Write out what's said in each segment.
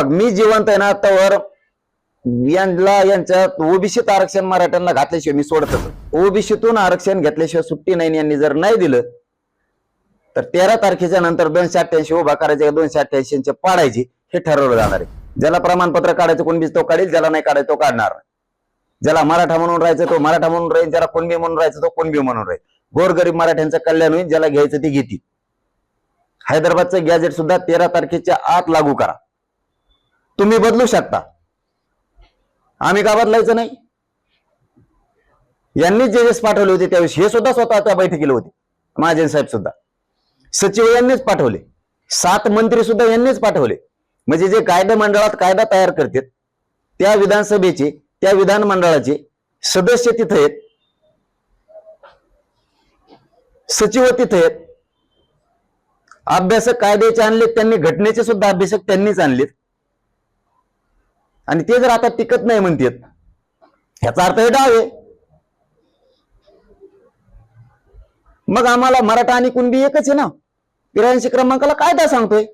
बघ मी जिवंत आहे ना त्यावर यांना यांच्यात ओबीसीत आरक्षण मराठ्यांना घातल्याशिवाय मी सोडतच ओबीसीतून आरक्षण घेतल्याशिवाय सुट्टी नाही यांनी जर नाही दिलं तर तेरा तारखेच्या नंतर दोनशे अठ्ठ्याऐंशी उभा करायचे का दोनशे अठ्ठ्याऐंशी पाडायची हे ठरवलं जाणार आहे. ज्याला प्रमाणपत्र काढायचं कोण बीज तो काढेल ज्याला नाही काढायचं तो काढणार. ज्याला मराठा म्हणून राहायचं तो मराठा म्हणून राहील ज्याला कुणबी म्हणून राहायचं तो कुणबी म्हणून राहील. गोरगरीब मराठ्यांचं कल्याण होईल ज्याला घ्यायचं ती घेतील. हैदराबादचं गॅजेट सुद्धा तेरा तारखेच्या आत लागू करा. तुम्ही बदलू शकता. आम्ही का बदलायचं नाही? यांनी जजेस वेळेस पाठवले होते त्यावेळेस हे सुद्धा स्वतः त्या बैठकीला होते. महाजन साहेब सुद्धा. सचिव यांनीच पाठवले. सात मंत्री सुद्धा यांनीच पाठवले. म्हणजे जे कायदा मंडळात कायदा तयार करतात त्या विधानसभेचे त्या विधानमंडळाचे सदस्य तिथे आहेत. सचिव तिथे आहेत. अभ्यासक कायद्याचे आणलेत त्यांनी घटनेचे सुद्धा अभ्यासक त्यांनीच आणलेत. आणि ते जर आता टिकत नाही म्हणतात ह्याचा अर्थ हे डाव आहे. मग आम्हाला मराठा आणि कुणबी एकच आहे ना? त्र्याऐंशी क्रमांकाला कायदा सांगतोय.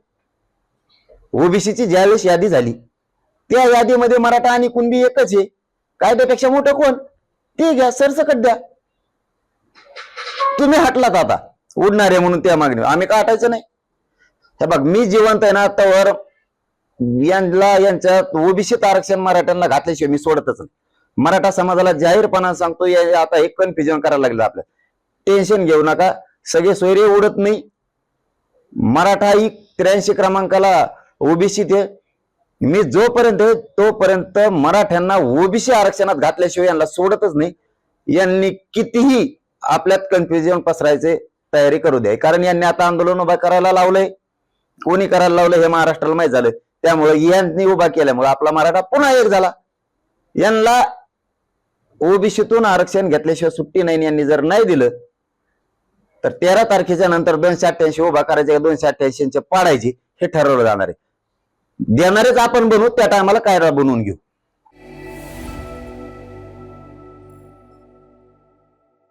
ओबीसीची ज्यावेळेस यादी झाली त्या यादीमध्ये मराठा आणि कुणबी एकच आहे. कायद्यापेक्षा मोठं कोण? ते घ्या सरसकट द्या. तुम्ही हटलात आता उडणारे म्हणून त्या मागणी आम्ही का हटायचं नाही? हे बघ मी जिवंत आहे ना आतावर यांना यांच्यात ओबीसीत आरक्षण मराठ्यांना घातल्याशिवाय मी सोडतच नाही. मराठा समाजाला जाहीरपणा सांगतो या आता एक कन्फ्युजन करायला लागलं आपलं. टेन्शन घेऊ नका. सगळे सोयरे उडत नाही. मराठा ही त्र्याऐंशी क्रमांकाला ओबीसी ते मी जोपर्यंत तोपर्यंत मराठ्यांना ओबीसी आरक्षणात घातल्याशिवाय यांना सोडतच नाही. यांनी कितीही आपल्यात कन्फ्युजन पसरायचे तयारी करू द्या. कारण यांनी आता आंदोलन उभा करायला लावलंय. कोणी करायला लावलं हे महाराष्ट्राला माहीत झालं त्यामुळे यांनी उभा केल्यामुळे आपला मराठा पुन्हा एक झाला. यांना ओबीसीतून आरक्षण घेतल्याशिवाय सुट्टी नाही यांनी जर नाही दिलं तर तेरा तारखेच्या नंतर दोनशे अठ्ठ्याऐंशी उभा करायचे का दोनशे अठ्ठ्याऐंशी पाडायची हे ठरवलं जाणार आहे. देणारेच आपण बनवू त्या टायमाला कायदा बनवून घेऊ.